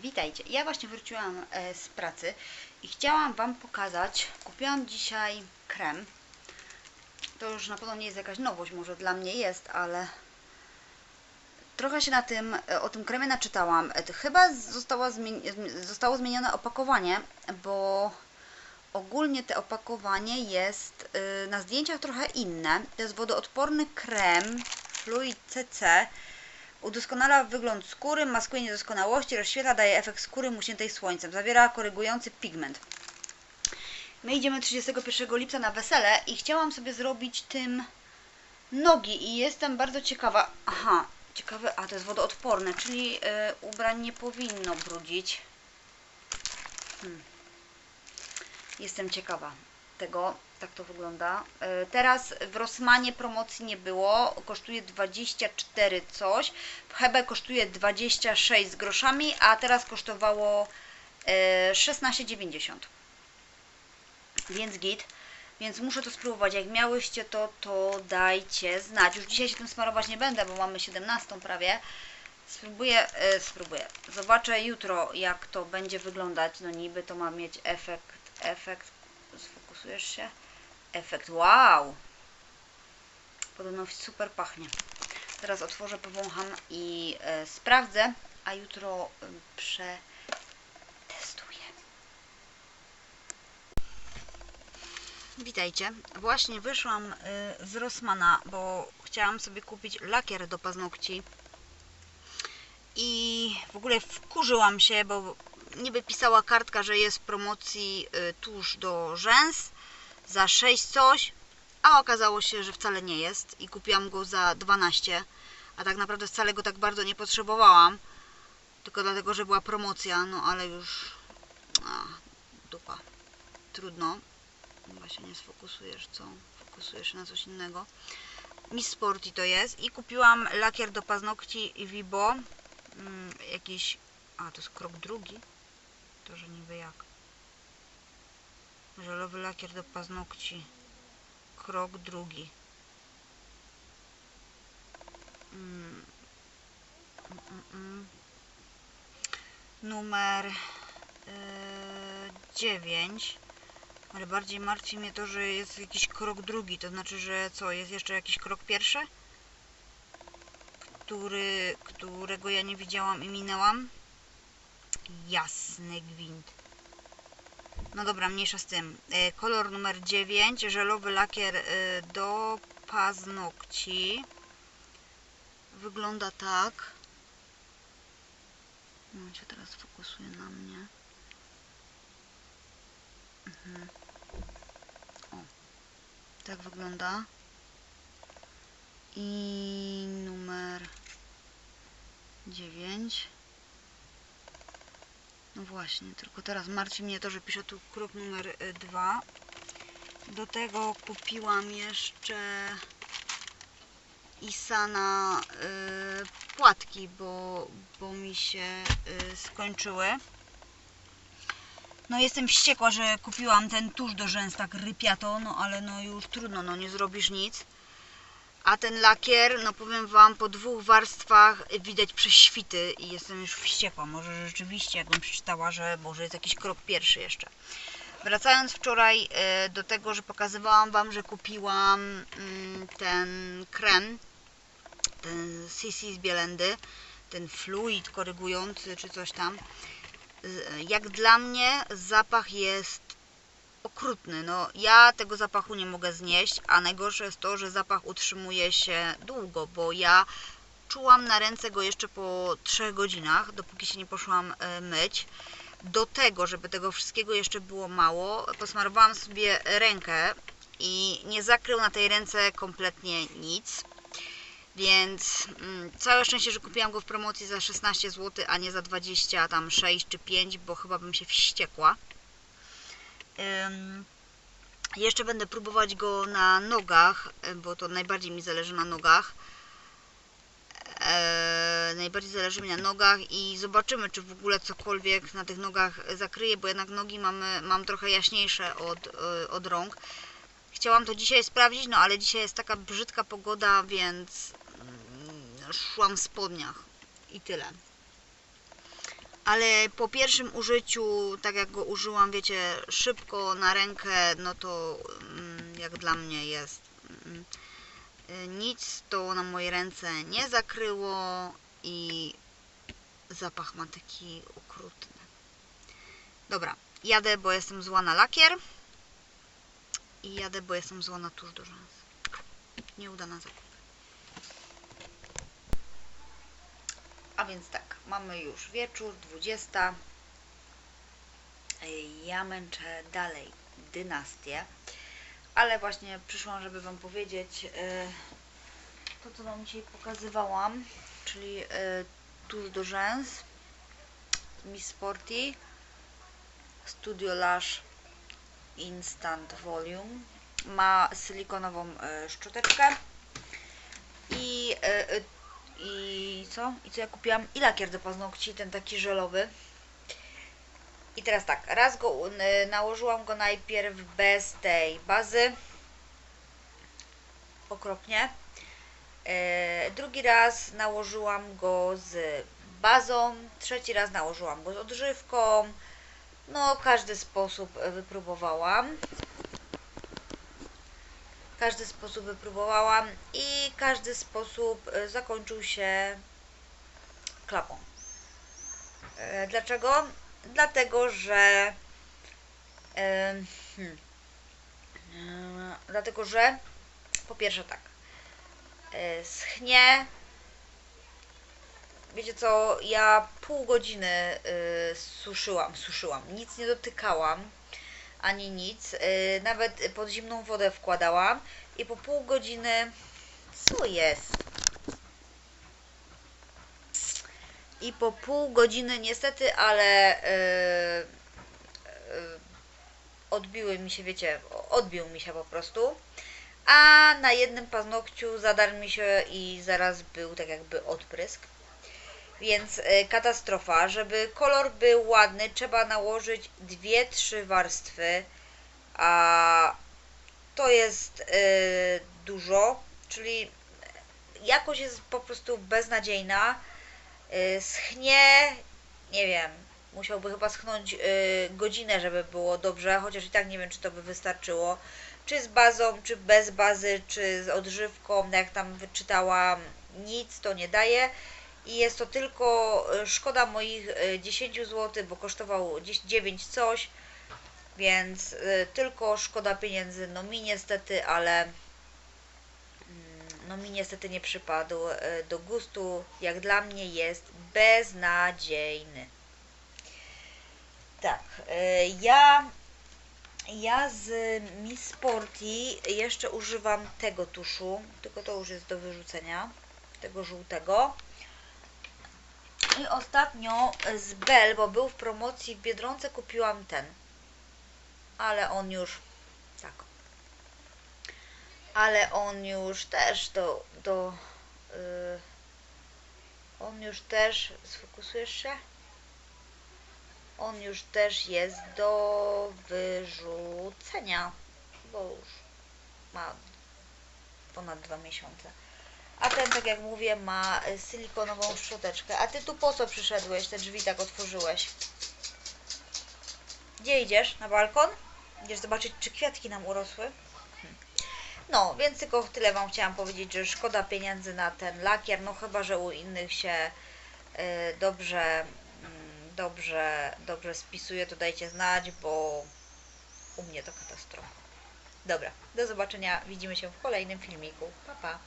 Witajcie. Ja właśnie wróciłam e, z pracy i chciałam Wam pokazać. Kupiłam dzisiaj krem. To już na pewno nie jest jakaś nowość, może dla mnie jest, ale trochę się na tym, e, o tym kremie naczytałam. E, Chyba została zmieni zmi- zostało zmienione opakowanie, bo ogólnie te opakowanie jest na zdjęciach trochę inne. To jest wodoodporny krem Fluid CC. Udoskonala wygląd skóry, maskuje niedoskonałości, rozświetla, daje efekt skóry muśniętej słońcem. Zawiera korygujący pigment. My idziemy 31 lipca na wesele i chciałam sobie zrobić tym nogi i jestem bardzo ciekawa. Aha, ciekawe, a to jest wodoodporne, czyli y, ubrań nie powinno brudzić. Hmm. Jestem ciekawa tego, tak to wygląda. E, Teraz w Rossmanie promocji nie było, kosztuje 24 coś, w Hebe kosztuje 26 z groszami, a teraz kosztowało e, 16,90. Więc git. Więc muszę to spróbować. Jak miałyście to, to dajcie znać. Już dzisiaj się tym smarować nie będę, bo mamy 17 prawie. Spróbuję, e, spróbuję. Zobaczę jutro, jak to będzie wyglądać. No niby to ma mieć efekt, efekt, sfokusujesz się? Efekt, wow! Podobno super pachnie. Teraz otworzę, powącham i e, sprawdzę, a jutro e, przetestuję. Witajcie. Właśnie wyszłam y, z Rossmana, bo chciałam sobie kupić lakier do paznokci. I w ogóle wkurzyłam się, bo niby pisała kartka, że jest promocji y, tusz do rzęs za 6 coś, a okazało się, że wcale nie jest i kupiłam go za 12, a tak naprawdę wcale go tak bardzo nie potrzebowałam, tylko dlatego, że była promocja, no ale już a, dupa, trudno. Chyba się nie sfokusujesz, co? Fokusujesz na coś innego. Miss Sporty to jest. I kupiłam lakier do paznokci Vibo. Mm, jakiś... A, to jest krok drugi? To, że niby jak. Żelowy lakier do paznokci. Krok drugi. Mm. Mm, mm. Numer yy, 9. Ale bardziej martwi mnie to, że jest jakiś krok drugi. To znaczy, że co, jest jeszcze jakiś krok pierwszy? Który, którego ja nie widziałam i minęłam? Jasny gwint. No dobra, mniejsza z tym. E, kolor numer 9, żelowy lakier e, do paznokci. Wygląda tak. No, się teraz fokusuje na mnie. Mhm. O, tak wygląda. I numer 9. No właśnie, tylko teraz martwi mnie to, że pisze tu krok numer 2. Do tego kupiłam jeszcze Isana y, płatki, bo, bo mi się y, skończyły. No jestem wściekła, że kupiłam ten tusz do rzęs, tak rypiato, no ale no już trudno, no nie zrobisz nic. A ten lakier, no powiem Wam, po dwóch warstwach widać prześwity i jestem już wściekła. Może rzeczywiście, jakbym przeczytała, że może jest jakiś krok pierwszy jeszcze. Wracając wczoraj e, do tego, że pokazywałam Wam, że kupiłam mm, ten krem, ten CC z Bielendy, ten fluid korygujący czy coś tam. Z- Jak dla mnie zapach jest okrutny. No, ja tego zapachu nie mogę znieść, a najgorsze jest to, że zapach utrzymuje się długo, bo ja czułam na ręce go jeszcze po 3 godzinach, dopóki się nie poszłam e, myć. Do tego, żeby tego wszystkiego jeszcze było mało, posmarowałam sobie rękę i nie zakrył na tej ręce kompletnie nic. Więc mm, całe szczęście, że kupiłam go w promocji za 16 zł, a nie za 20, tam 6 czy 5, bo chyba bym się wściekła. Jeszcze będę próbować go na nogach, bo to najbardziej mi zależy na nogach. Eee, najbardziej zależy mi na nogach i zobaczymy, czy w ogóle cokolwiek na tych nogach zakryje, bo jednak nogi mamy, mam trochę jaśniejsze od, y, od rąk. Chciałam to dzisiaj sprawdzić, no ale dzisiaj jest taka brzydka pogoda, więc mm, szłam w spodniach i tyle. Ale po pierwszym użyciu, tak jak go użyłam, wiecie, szybko na rękę, no to mm, jak dla mnie jest mm, nic to na mojej ręce nie zakryło i zapach ma taki okrutny. Dobra, jadę, bo jestem zła na lakier i jadę, bo jestem zła na tusz do rzęs. Nieudana zakup. Więc tak, mamy już wieczór, 20. Ej, Ja męczę dalej dynastię, ale właśnie przyszłam, żeby Wam powiedzieć e, to, co Wam dzisiaj pokazywałam, czyli e, tuż do rzęs Miss Sporty Studio Lash Instant Volume ma silikonową e, szczoteczkę i, i co? I co ja kupiłam? I lakier do paznokci, ten taki żelowy. I teraz tak, raz go y, nałożyłam go najpierw bez tej bazy. Okropnie. E, drugi raz nałożyłam go z bazą. Trzeci raz nałożyłam go z odżywką. No, każdy sposób e, wypróbowałam. Każdy sposób wypróbowałam i każdy sposób e, zakończył się klapą. E, Dlaczego? Dlatego, że em, hmm, e, dlatego, że po pierwsze tak e, schnie wiecie co, ja pół godziny y, suszyłam, suszyłam, nic nie dotykałam, ani nic, y, nawet pod zimną wodę wkładałam i po pół godziny, co jest? I po pół godziny niestety, ale y, y, odbiły mi się, wiecie, odbił mi się po prostu. A na jednym paznokciu zadarł mi się i zaraz był tak jakby odprysk. Więc y, katastrofa. Żeby kolor był ładny, trzeba nałożyć dwie, trzy warstwy. A to jest y, dużo, czyli jakość jest po prostu beznadziejna. Y, schnie, nie wiem, musiałby chyba schnąć godzinę, żeby było dobrze, chociaż i tak nie wiem, czy to by wystarczyło. Czy z bazą, czy bez bazy, czy z odżywką, jak tam wyczytałam, nic to nie daje. I jest to tylko y, szkoda moich y, 10 zł, bo kosztował gdzieś 9 coś, więc y, tylko szkoda pieniędzy. No mi niestety, ale mm, no mi niestety nie przypadł do gustu. Jak dla mnie jest beznadziejny. Tak, ja ja z Miss Sporty jeszcze używam tego tuszu, tylko to już jest do wyrzucenia, tego żółtego. I ostatnio z Bell, bo był w promocji w Biedronce, kupiłam ten. Ale on już, tak. Ale on już też do, do yy, on już też, sfokusujesz się? On już też jest do wyrzucenia, bo już ma ponad dwa miesiące. A ten, tak jak mówię, ma y, silikonową szczoteczkę. A ty tu po co przyszedłeś? Te drzwi tak otworzyłeś. Gdzie idziesz? Na balkon? Idziesz zobaczyć, czy kwiatki nam urosły? Hmm. No, więc tylko tyle Wam chciałam powiedzieć, że szkoda pieniędzy na ten lakier, no chyba, że u innych się y, dobrze, mm, dobrze, dobrze spisuje, to dajcie znać, bo u mnie to katastrofa. Dobra, do zobaczenia, widzimy się w kolejnym filmiku. Pa, pa.